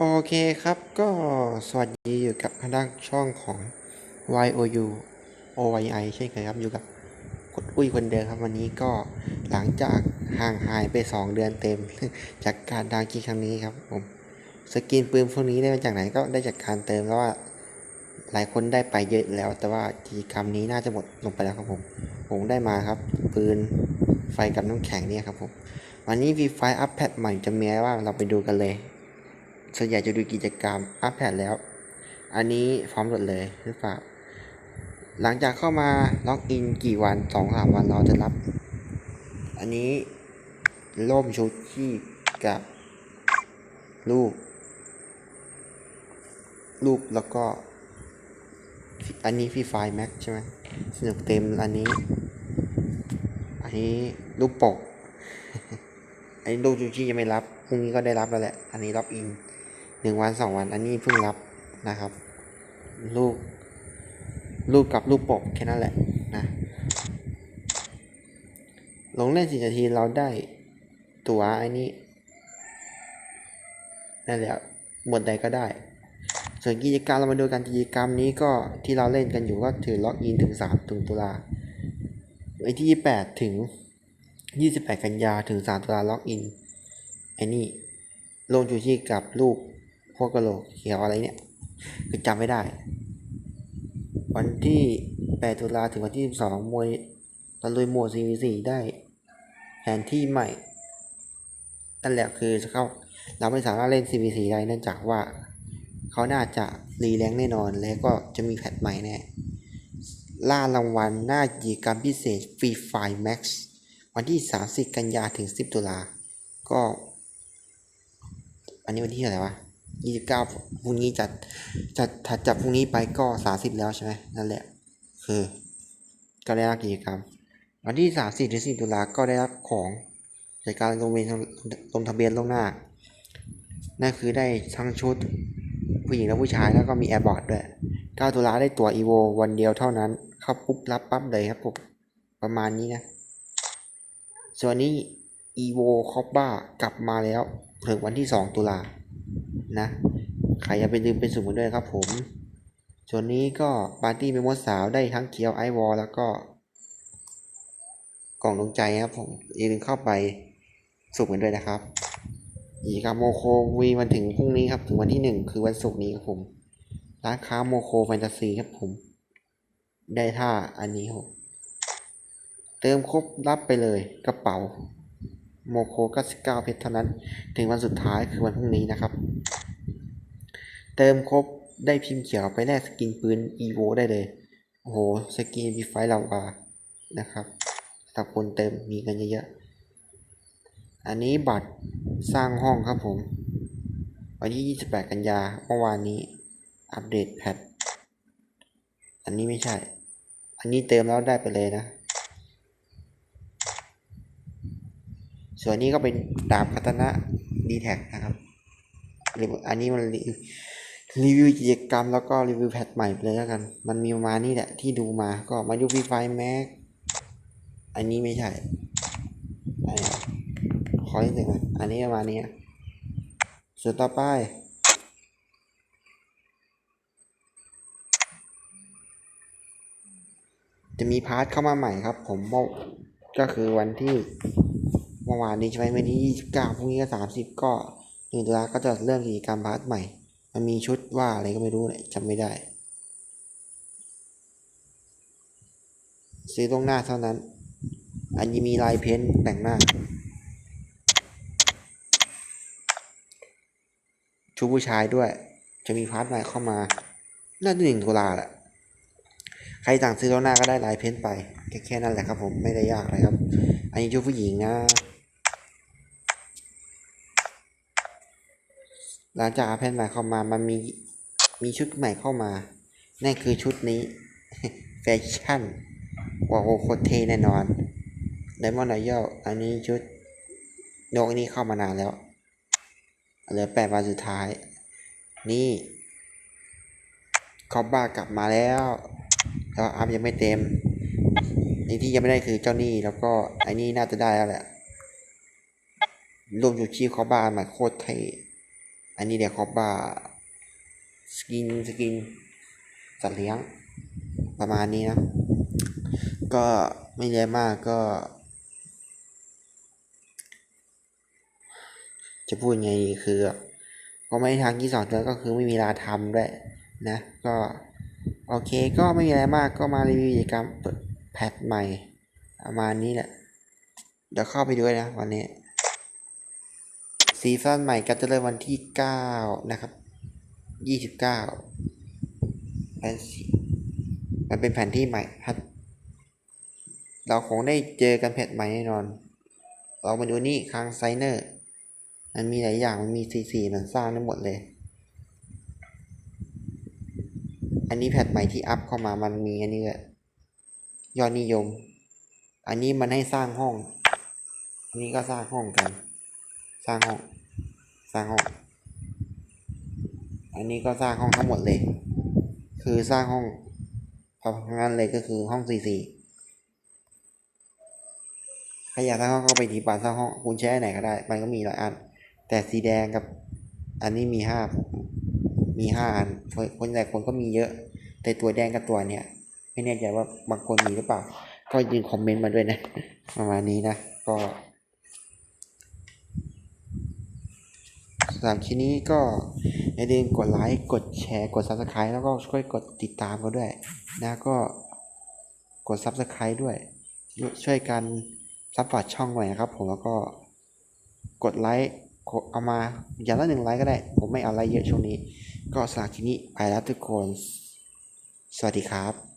โอเคครับก็สวัสดีอยู่กับทางด้านช่องของ YOU OYI เช่นเคยครับ อยู่กับคุณอุ้ยคนเดิมครับ วันนี้ก็หลังจากห่างหายไป 2 เดือนเต็ม จากการดาวกินครั้งนี้ครับผมสกินปืนพวกนี้ได้มาจากไหนก็ได้จากการเติมแล้วว่าหลายคนได้ไปเยอะแล้ว แต่ว่ากิจกรรมนี้น่าจะหมดลงไปแล้วครับผม ผมได้มาครับ ปืนไฟกับน้ำแข็งเนี่ยครับผมวันนี้ V ไฟอัพแพทใหม่จะมีอะไรบ้างเราไปดูกันเลย ส่วนใหญ่จะดูกิจกรรมอัพแพดแล้ว อันนี้พร้อมหมดเลยหรือเปล่า หลังจากเข้ามาล็อกอินกี่วันสองสามวันเราจะรับ อันนี้ล่มชุดที่กับรูป รูปแล้วก็ อันนี้ฟรีไฟแม็กใช่ไหมสนุกเต็มอันนี้ อันนี้รูปปก อันนี้รูปจูชี่ยังไม่รับพรุ่งนี้ก็ได้รับแล้วแหละ อันนี้ล็อกอิน นึ่งวันสองวันอันนี้เพิ่งรับนะครับ รูปรูปกับรูปปกแค่นั้นแหละนะ ลงเล่นสี่นาทีเราได้ตัวไอ้นี้นั่นแหละหมดใดก็ได้ ส่วนกิจกรรมเรามาดูกันกิจกรรมนี้ก็ที่เราเล่นกันอยู่ก็ถือล็อกอินถึงสามถึงตุลาไอ้ที่ยี่แปดถึงยี่สิบแปดกันยาถึงสามตุลาล็อกอินไอ้นี่ลงจูชี่กับรูป พวกกระโหลกเขียวอะไรเนี่ย คือจำไม่ได้ วันที่แปดตุลาถึงวันที่สิบสองมวยตะลุยหมวด CVC ได้แผนที่ใหม่ นั่นแหละคือจะเข้า เราไม่สามารถเล่น CVC ได้เนื่องจากว่า เขาน่าจะรีแรงแน่นอน แล้วก็จะมีแพทใหม่แน่ ล่ารางวัลหน้ากิจกรรมพิเศษฟรีไฟแม็กซ์วันที่ 30 กันยาถึง 10 ตุลา ก็ อันนี้วันที่อะไรวะ 29พรุ่งนี้จัดจัดถัดจากพรุ่งนี้ไปก็30แล้วใช่ไหมนั่นแหละ คือ ก็ได้รับกิจกรรม วันที่30ถึง10ตุลาก็ได้รับของจากการลงทะเบียนลงทะเบียนล่วงหน้า นั่นคือได้ทั้งชุดผู้หญิงและผู้ชายแล้วก็มีแอร์บอร์ดด้วย 9 ตุลาได้ตั๋วอีโววันเดียวเท่านั้น เข้าปุ๊บรับปั๊บเลยครับผม ประมาณนี้นะ ส่วนนี้ อีโวคอปบ้ากลับมาแล้วถึงวันที่ 2 ตุลานะใครอย่าไปลืมเป็นสุ่มกันด้วยครับผม ส่วนนี้ก็ปาร์ตี้เมมโมสาวได้ทั้งเคียวไอวอลแล้วก็กล่องดวงใจครับผมอย่าลืมเข้าไปสุ่มกันด้วยนะครับกิจกรรมโมโควีมันถึงพรุ่งนี้ครับ ถึงวันที่หนึ่งคือวันศุกร์นี้ครับผมร้านค้าโมโคแฟนตาซีครับผม ได้ท่าอันนี้ครับเติมครบรับไปเลยกระเป๋า โมโค 99 เพชรเท่านั้น ถึงวันสุดท้ายคือวันพรุ่งนี้นะครับ เติมครบได้พิมพ์เขียวไปแลกสกินปืน EVO ได้เลย โอ้โห สกินบีไฟลาวานะครับสำหรับคนเติมมีกันเยอะๆ อันนี้บัตรสร้างห้องครับผม วันที่ 28 กันยาเมื่อวานนี้ อัปเดตแพทอันนี้ไม่ใช่ อันนี้เติมแล้วได้ไปเลยนะ ส่วนนี้ก็เป็นดาบพัฒนะดีแท็กนะครับหรืออันนี้มันรีรีวิวกิจกรรมแล้วก็รีวิวแพทใหม่เลยแล้วกัน มันมีประมาณนี้แหละที่ดูมาก็มาดูฟรีไฟแม็กอันนี้ไม่ใช่อันนี้ขออีกหนึ่งอันนี้ประมาณนี้ส่วนต่อไปจะมีพาร์ทเข้ามาใหม่ครับ ผมก็คือวันที่ เมื่อวานนี้ใช่ไหมวันที่29พรุ่งนี้ก็30ก็หนึ่งตุลาก็จะเริ่มกิจกรรมพาร์ทใหม่ มันมีชุดว่าอะไรก็ไม่รู้เนี่ยจำไม่ได้ ซื้อตรงหน้าเท่านั้น อันนี้มีลายเพ้นท์แต่งหน้า ชุดผู้ชายด้วย จะมีพาร์ทใหม่เข้ามา น่าจะหนึ่งตุลาแหละใครสั่งซื้อแล้วหน้าก็ได้ลายเพ้นท์ไปแค่แค่นั้นแหละครับผมไม่ได้ยากอะไรครับ อันนี้ชุดผู้หญิงนะ หลังจากแพนใหม่เข้ามามันมีมีชุดใหม่เข้ามา นั่นคือชุดนี้ แฟชั่นว้าวโคตรเทแน่นอนไดมอนด์รอยัลอันนี้ชุดนกนี่เข้ามานานแล้วเหลือแปดวันสุดท้าย นี่คอบบ้ากลับมาแล้วแล้วอัพยังไม่เต็มไอ้ที่ยังไม่ได้คือเจ้านี่แล้วก็ไอ้นี่น่าจะได้แล้วแหละรวมอยู่ชีพคอบบ้าม่โคตรเท่ อันนี้เดี๋ยวคอบบ้าสกินสกินสัตว์เลี้ยงประมาณนี้นะ ก็ไม่เยอะมากก็ จะพูดไงดีคือ ก็ไม่ไทางที่สองแล้วก็คือไม่มีเวลาทำด้วยนะ ก็ โอเคก็ไม่มีอะไรมากก็มารีวิวกิจกรรมเปิดแพทใหม่ ประมาณนี้แหละ เดี๋ยวเข้าไปด้วยนะวันนี้ ซีซั่นใหม่ก็จะเริ่มวันที่เก้านะครับยี่สิบเก้ามันเป็นแผนที่ใหม่ครับเราคงได้เจอกันแพทใหม่แน่นอน เรามาดูนี่คางไซเนอร์ มันมีหลายอย่าง มันมีสีสีมันสร้างได้หมดเลย อันนี้แพทใหม่ที่อัพเข้ามา มันมีอันนี้แหละยอดนิยม อันนี้มันให้สร้างห้อง อันนี้ก็สร้างห้องกัน สร้างห้อง สร้างห้อง อันนี้ก็สร้างห้องทั้งหมดเลย คือสร้างห้องพองั้นเลยก็คือห้องสี่สี่ใครอยากสร้างห้องก็ไปที่ปานสร้างห้อง คุณใช้ไหนก็ได้ มันก็มีหลายอัน แต่สีแดงกับ อันนี้มีห้ามีห้าอัน คนแต่คนก็มีเยอะ แต่ตัวแดงกับตัวเนี้ยไม่แน่ใจว่าบางคนมีหรือเปล่า ก็ยืนคอมเมนต์มาด้วยนะ ประมาณนี้นะ ก็ สำหรับคลิปนี้ก็อย่าลืมกดไลค์กดแชร์กด subscribe แล้วก็ช่วยกดติดตามกันด้วย นะก็กด subscribe ด้วย ช่วยกันซัพพอร์ตช่องหน่อยนะครับ ผมแล้วก็กดไลค์เอามาอย่างละหนึ่งไลค์ก็ได้ ผมไม่เอาไลค์เยอะช่วงนี้ ก็สำหรับคลิปนี้ไปแล้วทุกคน สวัสดีครับ